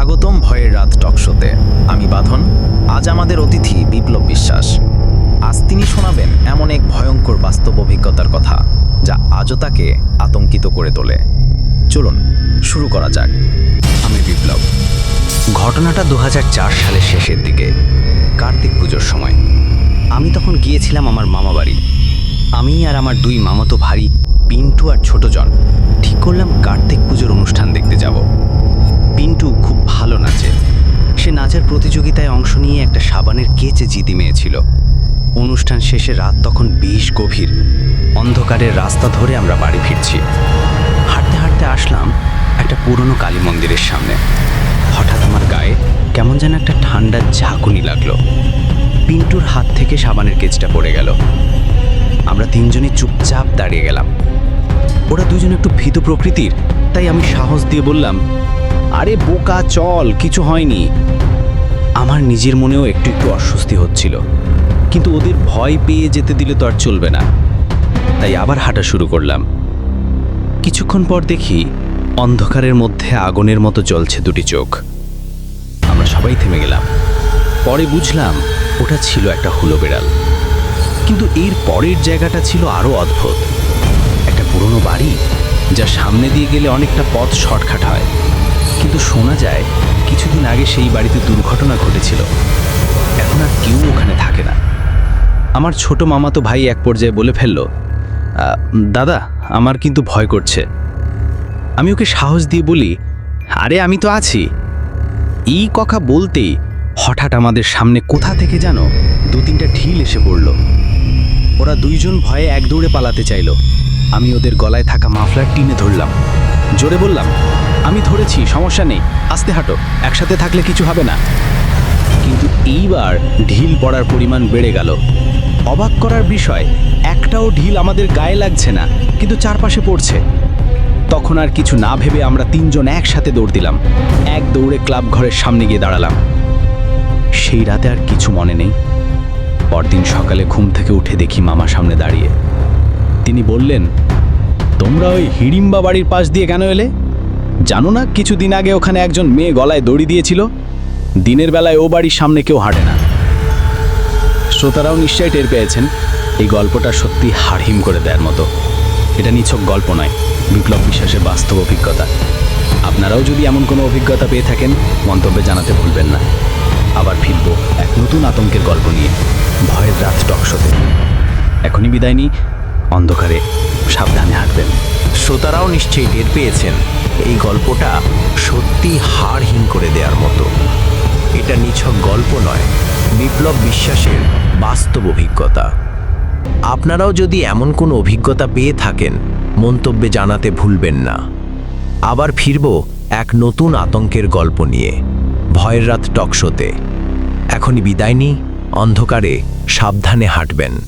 স্বাগতম ভয়ের রাত টকশোতে আমি বাঁধন, আজ আমাদের অতিথি বিপ্লব বিশ্বাস। আজ তিনি শোনাবেন এমন এক ভয়ঙ্কর বাস্তব অভিজ্ঞতার কথা, যা আজও তাকে আতঙ্কিত করে তোলে। চলুন, শুরু করা যাক। আমি বিপ্লব। ঘটনাটা দু হাজার চার সালের শেষের দিকে, কার্তিক পুজোর সময়। আমি তখন গিয়েছিলাম আমার মামা বাড়ি। আমি আর আমার দুই মামাতো ভারী পিন্টু আর ছোটজন, ঠিক করলাম কার্তিক পুজোর অনুষ্ঠান দেখতে যাব। পিন্টু খুব ভালো নাচে। সে নাচের প্রতিযোগিতায় অংশ নিয়ে একটা সাবানের কেচে জিতি মেয়েছিল। অনুষ্ঠান শেষে রাত তখন বেশ গভীর। অন্ধকারের রাস্তা ধরে আমরা বাড়ি ফিরছি। হাঁটতে হাঁটতে আসলাম একটা পুরনো কালী মন্দিরের সামনে। হঠাৎ আমার গায়ে কেমন যেন একটা ঠান্ডার ঝাঁকুনি লাগল। পিন্টুর হাত থেকে সাবানের কেচটা পড়ে গেল। আমরা তিনজনই চুপচাপ দাঁড়িয়ে গেলাম। ওরা দুজন একটু ভীত প্রকৃতির, তাই আমি সাহস দিয়ে বললাম আরে বোকা, চল, কিছু হয়নি। আমার নিজের মনেও একটু একটু অস্বস্তি হচ্ছিল। কিন্তু ওদের ভয় পেয়ে যেতে দিলে তো আর চলবে না। তাই আবার হাঁটা শুরু করলাম। কিছুক্ষণ পর দেখি অন্ধকারের মধ্যে আগুনের মতো জ্বলছে দুটি চোখ। আমরা সবাই থেমে গেলাম। পরে বুঝলাম ওটা ছিল একটা হুলো বেড়াল। কিন্তু এর পরের জায়গাটা ছিল আরও অদ্ভুত। একটা পুরনো বাড়ি, যা সামনে দিয়ে গেলে অনেকটা পথ শর্টকাট হয়। কিন্তু শোনা যায়, কিছুদিন আগে সেই বাড়িতে দুর্ঘটনা ঘটেছিল। এখন আর কেউ ওখানে থাকে না। আমার ছোট মামা তো ভাই এক পর্যায়ে বলে ফেলল দাদা, আমার কিন্তু ভয় করছে। আমি ওকে সাহস দিয়ে বলি, আরে, আমি তো আছি। এই কথা বলতেই হঠাৎ আমাদের সামনে কোথা থেকে যেন দু তিনটা ঢিল এসে পড়ল। ওরা দুইজন ভয়ে এক দৌড়ে পালাতে চাইলো। আমি ওদের গলায় থাকা মাফলার টিনে ধরলাম। জোরে বললাম, আমি ধরেছি, সমস্যা নেই, আস্তে হাঁটো, একসাথে থাকলে কিছু হবে না। কিন্তু এইবার ঢিল পড়ার পরিমাণ বেড়ে গেল। অবাক করার বিষয়, একটাও ঢিল আমাদের গায়ে লাগছে না, কিন্তু চারপাশে পড়ছে। তখন আর কিছু না ভেবে আমরা তিনজন একসাথে দৌড় দিলাম। এক দৌড়ে ক্লাব ঘরের সামনে গিয়ে দাঁড়ালাম। সেই রাতে আর কিছু মনে নেই। পরদিন সকালে ঘুম থেকে উঠে দেখি মামা সামনে দাঁড়িয়ে। তিনি বললেন তোমরা ওই হিড়িম্বা বাড়ির পাশ দিয়ে কেন এলে? জানো না কিছুদিন আগে ওখানে একজন মেয়ে গলায় দড়ি দিয়েছিল? দিনের বেলায় ও বাড়ির সামনে কেউ হাঁটে না। শ্রোতারাও নিশ্চয়ই টের পেয়েছেন, এই গল্পটা সত্যি হাড়হিম করে দেওয়ার মতো। এটা নিছক গল্প নয়, বিপ্লব বিশ্বাসের বাস্তব অভিজ্ঞতা। আপনারাও যদি এমন কোনো অভিজ্ঞতা পেয়ে থাকেন, মন্তব্যে জানাতে ভুলবেন না। আবার ফিরব এক নতুন আতঙ্কের গল্প নিয়ে, ভয়ের রাত টকশোতে এখনই বিদায় নিই অন্ধকারে সাবধানে হাঁটবেন। শ্রোতারাও নিশ্চয়ই টের পেয়েছেন, এই গল্পটা সত্যি হাড়হীন করে দেওয়ার মতো। এটা নিছক গল্প নয়, বিপ্লব বিশ্বাসের বাস্তব অভিজ্ঞতা। আপনারাও যদি এমন কোনো অভিজ্ঞতা পেয়ে থাকেন, মন্তব্যে জানাতে ভুলবেন না। আবার ফিরব এক নতুন আতঙ্কের গল্প নিয়ে, ভয়ের রাত টকশোতে এখনই বিদায় নিই, অন্ধকারে সাবধানে হাঁটবেন।